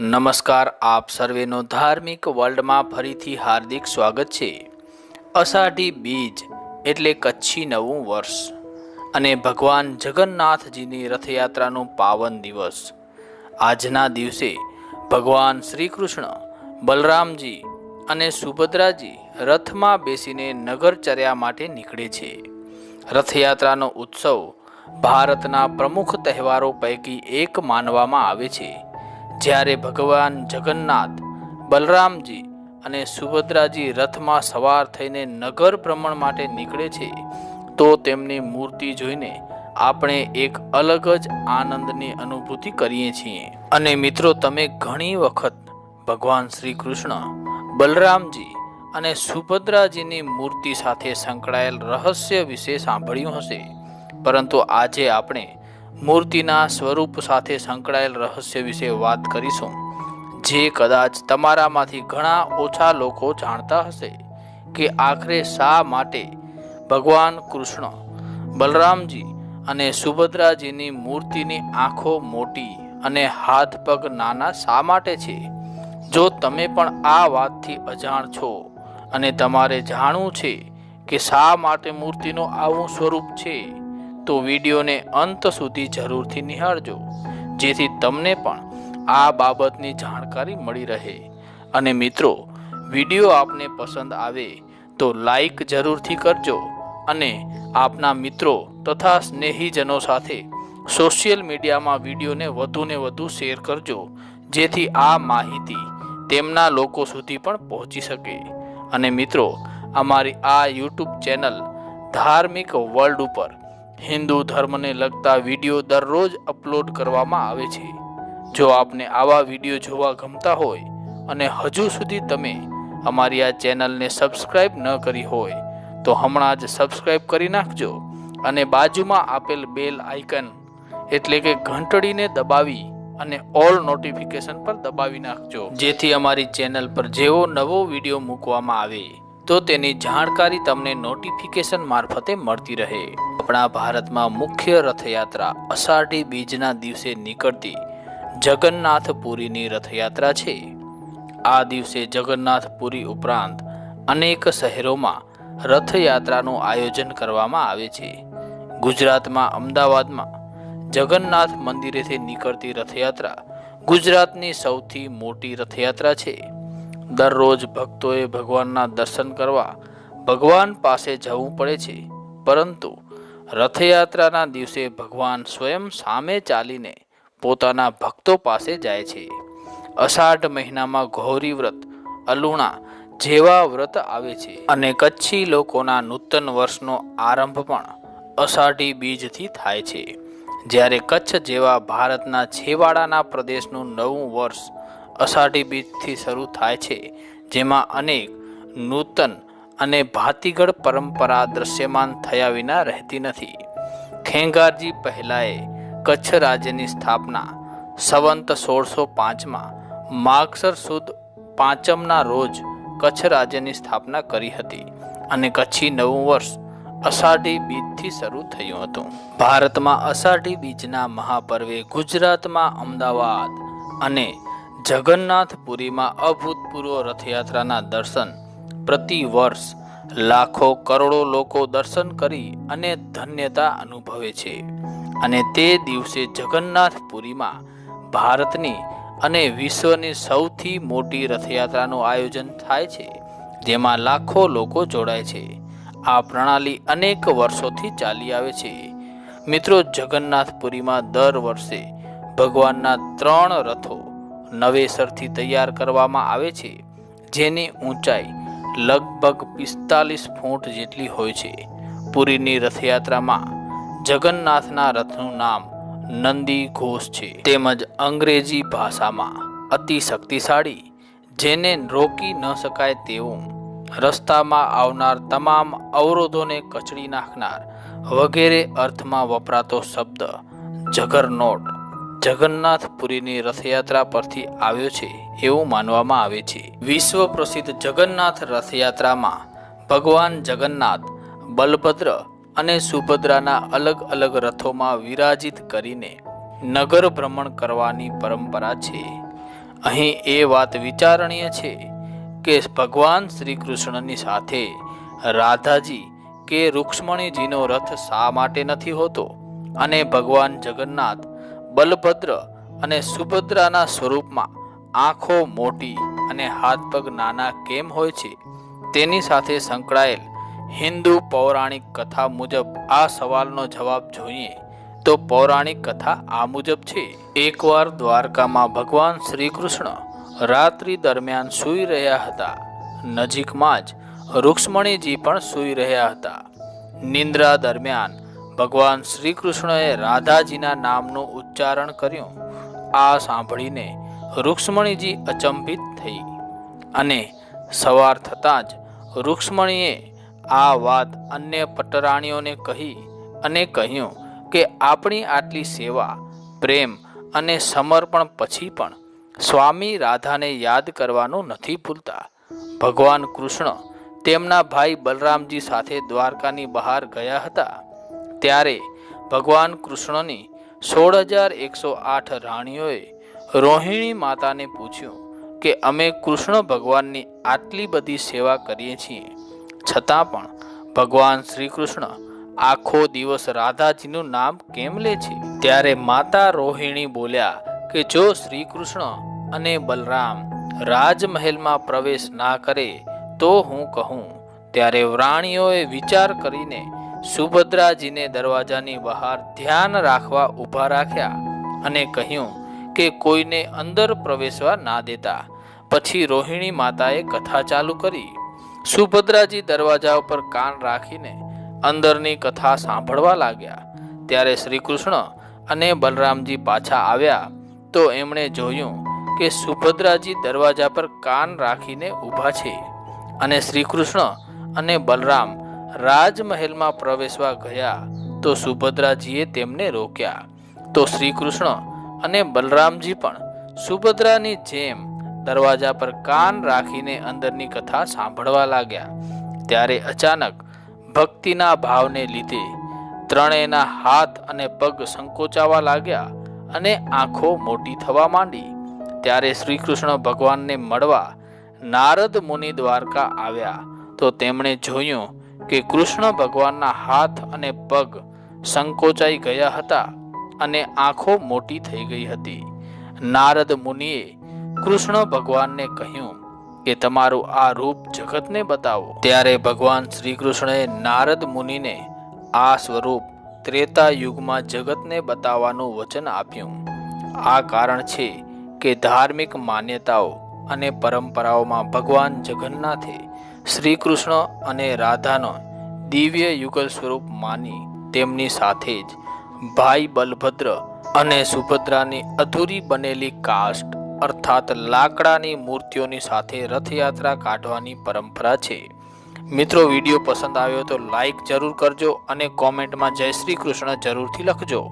નમસ્કાર, આપ સર્વેનો ધાર્મિક વર્લ્ડમાં ફરીથી હાર્દિક સ્વાગત છે. અષાઢી બીજ એટલે કચ્છી નવું વર્ષ અને ભગવાન જગન્નાથજીની રથયાત્રાનો પાવન દિવસ. આજના દિવસે ભગવાન શ્રી કૃષ્ણ બલરામજી અને સુભદ્રાજી રથમાં બેસીને નગરચર્યા માટે નીકળે છે. રથયાત્રાનો ઉત્સવ ભારતના પ્રમુખ તહેવારો પૈકી એક માનવામાં આવે છે. જ્યારે ભગવાન જગન્નાથ, બલરામજી અને સુભદ્રાજી રથમાં સવાર થઈને નગર ભ્રમણ માટે નીકળે છે, તો તેમની મૂર્તિ જોઈને આપણે એક અલગ જ આનંદની અનુભૂતિ કરીએ છીએ. અને મિત્રો, તમે ઘણી વખત ભગવાન શ્રી કૃષ્ણ, બલરામજી અને સુભદ્રાજીની મૂર્તિ સાથે સંકળાયેલ રહસ્ય વિશે સાંભળ્યું હશે. પરંતુ આજે આપણે મૂર્તિના સ્વરૂપ સાથે સંકળાયેલ રહસ્ય વિશે વાત કરીશું, જે કદાચ તમારામાંથી ઘણા ઓછા લોકો જાણતા હશે કે આખરે શા માટે ભગવાન કૃષ્ણ, બલરામજી અને સુભદ્રાજીની મૂર્તિની આંખો મોટી અને હાથ પગ નાના શા માટે છે? જો તમે પણ આ વાતથી અજાણ છો અને તમારે જાણવું છે કે શા માટે મૂર્તિનું આવું સ્વરૂપ છે તો વિડીયોને અંત સુધી જરૂરથી નિહાળજો, જેથી તમને પણ આ બાબતની જાણકારી મળી રહે. અને મિત્રો, વીડિયો આપને પસંદ આવે તો લાઈક જરૂરથી કરજો અને આપના મિત્રો તથા સ્નેહીજનો સાથે સોશિયલ મીડિયામાં વિડીયોને વધુને વધુ શેર કરજો, જેથી આ માહિતી તેમના લોકો સુધી પણ પહોંચી શકે. અને મિત્રો, અમારી આ યુટ્યુબ ચેનલ ધાર્મિક વર્લ્ડ ઉપર હિન્દુ ધર્મને લગતા વીડિયો દરરોજ અપલોડ કરવામાં આવે છે. જો આપને આવા વીડિયો જોવા ગમતા હોય અને હજુ સુધી તમે અમારી આ ચેનલને સબસ્ક્રાઈબ ન કરી હોય, તો હમણાં જ સબસ્ક્રાઇબ કરી નાખજો અને બાજુમાં આપેલ બેલ આઇકન એટલે કે ઘંટડીને દબાવી અને ઓલ નોટિફિકેશન પર દબાવી નાખજો. જેથી અમારી ચેનલ પર જેવો નવો વીડિયો મૂકવામાં આવે. તો તેની જાણકારી તમને નોટિફિકેશન મારફતે મળતી રહે. આપણા ભારતમાં મુખ્ય રથયાત્રા અષાઢી બીજના દિવસે નીકળતી જગન્નાથપુરીની રથયાત્રા છે. આ દિવસે જગન્નાથપુરી ઉપરાંત અનેક શહેરોમાં રથયાત્રાનું આયોજન કરવામાં આવે છે. ગુજરાતમાં અમદાવાદમાં જગન્નાથ મંદિરેથી નીકળતી રથયાત્રા ગુજરાતની સૌથી મોટી રથયાત્રા છે. દરરોજ ભક્તોએ ભગવાનના દર્શન કરવા ભગવાન પાસે જવું પડે છે. પરંતુ રથયાત્રાના દિવસે ભગવાન સ્વયં સામે ચાલીને પોતાના ભક્તો પાસે જાય છે. અષાઢ મહિનામાં ગૌરી વ્રત, અલુણા જેવા વ્રત આવે છે અને કચ્છી લોકોના નૂતન વર્ષનો આરંભ પણ અષાઢી બીજથી થાય છે. જ્યારે કચ્છ જેવા ભારતના છેવાડાના પ્રદેશનું નવું વર્ષ અષાઢી બીજથી શરૂ થાય છે, જેમાં અનેક નૂતન અને ભાતીગળ પરંપરા દ્રશ્યમાન થયા વિના રહેતી નથી. ખેંગારજી પહેલાએ કચ્છ રાજ્યની સ્થાપના સંવંત સોળસો પાંચમાં માગસર સુદ પાંચમના રોજ કચ્છ રાજ્યની સ્થાપના કરી હતી અને કચ્છી નવું વર્ષ અષાઢી બીજથી શરૂ થયું હતું. ભારતમાં અષાઢી બીજના મહાપર્વે ગુજરાતમાં અમદાવાદ અને જગન્નાથપુરીમાં અભૂતપૂર્વ રથયાત્રાના દર્શન. પ્રતિ વર્ષ લાખો કરોડો લોકો દર્શન કરી અને ધન્યતા અનુભવે છે. અને તે દિવસે જગન્નાથપુરીમાં ભારતની અને વિશ્વની સૌથી મોટી રથયાત્રાનું આયોજન થાય છે, જેમાં લાખો લોકો જોડાય છે. આ પ્રણાલી અનેક વર્ષોથી ચાલી આવે છે. મિત્રો, જગન્નાથપુરીમાં દર વર્ષે ભગવાનના ત્રણ રથો નવેસરથી તૈયાર કરવામાં આવે છે, જેની ઊંચાઈ લગભગ પિસ્તાલીસ ફૂટ જેટલી હોય છે. પુરીની રથયાત્રામાં જગન્નાથના રથનું નામ નંદી ઘોષ છે. તેમજ અંગ્રેજી ભાષામાં અતિ શક્તિશાળી જેને રોકી ન શકાય તેવું રસ્તામાં આવનાર તમામ અવરોધોને કચડી નાખનાર વગેરે અર્થમાં વપરાતો શબ્દ જગરનોટ જગન્નાથપુરીની રથયાત્રા પરથી આવ્યો છે એવું માનવામાં આવે છે. વિશ્વ પ્રસિદ્ધ જગન્નાથ રથયાત્રામાં ભગવાન જગન્નાથ, બલભદ્ર અને સુભદ્રાના અલગ અલગ રથોમાં વિરાજિત કરીને નગર ભ્રમણ કરવાની પરંપરા છે. અહીં એ વાત વિચારણીય છે કે ભગવાન શ્રી કૃષ્ણની સાથે રાધાજી કે રૂક્ષ્મણીજીનો રથ શા માટે નથી હોતો? અને ભગવાન જગન્નાથ બલભદ્ર અને સુભદ્રાના સ્વરૂપમાં આંખો મોટી અને હાથ પગ નાના કેમ હોય છે? તેની સાથે સંકળાયેલ હિન્દુ પૌરાણિક કથા મુજબ આ સવાલનો જવાબ જોઈએ તો પૌરાણિક કથા આ મુજબ છે. એકવાર દ્વારકામાં ભગવાન શ્રી કૃષ્ણ રાત્રિ દરમિયાન સૂઈ રહ્યા હતા. નજીકમાં જ રૂક્ષ્મણીજી પણ સૂઈ રહ્યા હતા. નિંદ્રા દરમિયાન ભગવાન શ્રી કૃષ્ણએ રાધાજીના નામનું ઉચ્ચારણ કર્યું. આ સાંભળીને રૂક્ષ્મણીજી અચંભિત થઈ અને સવાર થતાં જ રૂક્ષ્મણીએ આ વાત અન્ય પટરાણીઓને કહી અને કહ્યું કે આપણી આટલી સેવા, પ્રેમ અને સમર્પણ પછી પણ સ્વામી રાધાને યાદ કરવાનું નથી ભૂલતા. ભગવાન કૃષ્ણ તેમના ભાઈ બલરામજી સાથે દ્વારકાની બહાર ગયા હતા. ત્યારે ભગવાન કૃષ્ણની સોળ હજાર એકસો આઠ રાણીઓએ રોહિણી માતાને પૂછ્યું કે અમે કૃષ્ણ ભગવાનની આટલી બધી સેવા કરીએ છીએ. છતાં પણ ભગવાન શ્રી કૃષ્ણ આખો દિવસ રાધાજીનું નામ કેમ લે છે? ત્યારે માતા રોહિણી બોલ્યા કે જો શ્રી કૃષ્ણ અને બલરામ રાજમહેલમાં પ્રવેશ ના કરે તો હું કહું. ત્યારે રાણીઓએ વિચાર કરીને સુભદ્રાજીને દરવાજાની બહાર ધ્યાન રાખવા ઊભા રાખ્યા અને કહ્યું કે કોઈને અંદર પ્રવેશવા ના દેતા. પછી રોહિણી માતાએ કથા ચાલુ કરી. સુભદ્રાજી દરવાજા ઉપર કાન રાખીને અંદરની કથા સાંભળવા લાગ્યા. ત્યારે શ્રી કૃષ્ણ અને બલરામજી પાછા આવ્યા તો એમણે જોયું કે સુભદ્રાજી દરવાજા પર કાન રાખીને ઊભા છે અને શ્રી કૃષ્ણ અને બલરામ રાજમહેલમાં પ્રવેશવા ગયા તો સુભદ્રાજીએ તેમને રોક્યા. તો શ્રી કૃષ્ણ અને બલરામજી પણ સુભદ્રાની જેમ દરવાજા પર કાન રાખીને અંદરની કથા સાંભળવા લાગ્યા. ત્યારે અચાનક ભક્તિના ભાવને લીધે ત્રણેયના હાથ અને પગ સંકોચાવા લાગ્યા અને આંખો મોટી થવા માંડી. ત્યારે શ્રી કૃષ્ણ ભગવાનને મળવા નારદ મુનિ દ્વારકા આવ્યા. તો તેમણે જોયું કે કૃષ્ણ ભગવાનના હાથ અને પગ સંકોચાઈ ગયા હતા અને આંખો મોટી થઈ ગઈ હતી. નારદ મુનિએ કૃષ્ણ ભગવાનને કહ્યું કે તમારું આ રૂપ જગતને બતાવો. ત્યારે ભગવાન શ્રી કૃષ્ણએ નારદ મુનિને આ સ્વરૂપ ત્રેતા યુગમાં જગતને બતાવવાનું વચન આપ્યું. આ કારણ છે કે ધાર્મિક માન્યતાઓ અને પરંપરાઓમાં ભગવાન જગન્નાથે શ્રી કૃષ્ણ અને રાધાનો દિવ્ય યુગલ સ્વરૂપ માની તેમની સાથે જ ભાઈ બલભદ્ર અને સુભદ્રાની અધૂરી બનેલી કાસ્ટ અર્થાત લાકડાની મૂર્તિઓની સાથે રથયાત્રા કાઢવાની પરંપરા છે. મિત્રો, વીડિયો પસંદ આવ્યો તો લાઈક જરૂર કરજો અને કોમેન્ટમાં જય શ્રી કૃષ્ણ જરૂરથી લખજો.